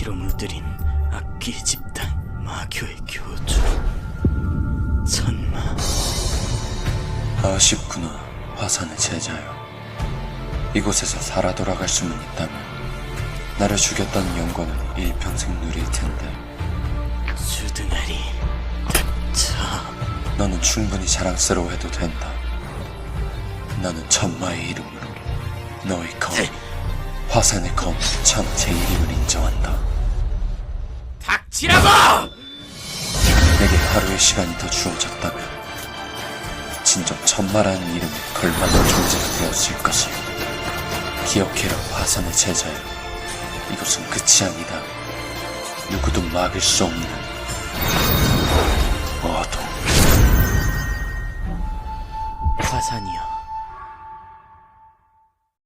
피로 물들인 악기 집단 마교의 교주 천마. 아쉽구나 화산의 제자여 이곳에서 살아 돌아갈 수만 있다면 나를 죽였다는 영광은 일평생 누릴 텐데. 주둥아리 닥쳐 너는 충분히 자랑스러워해도 된다. 나는 천마의 이름으로 너의 검 화산의 검 천체의 이름을 인정한다. 닥치라고! 내게 하루의 시간이 더 주어졌다면 진정 천마라는 이름에 걸맞는 존재가 되었을 것을 기억해라 화산의 제자여. 이것은 끝이 아니다. 누구도 막을 수 없는 어둠. 화산이여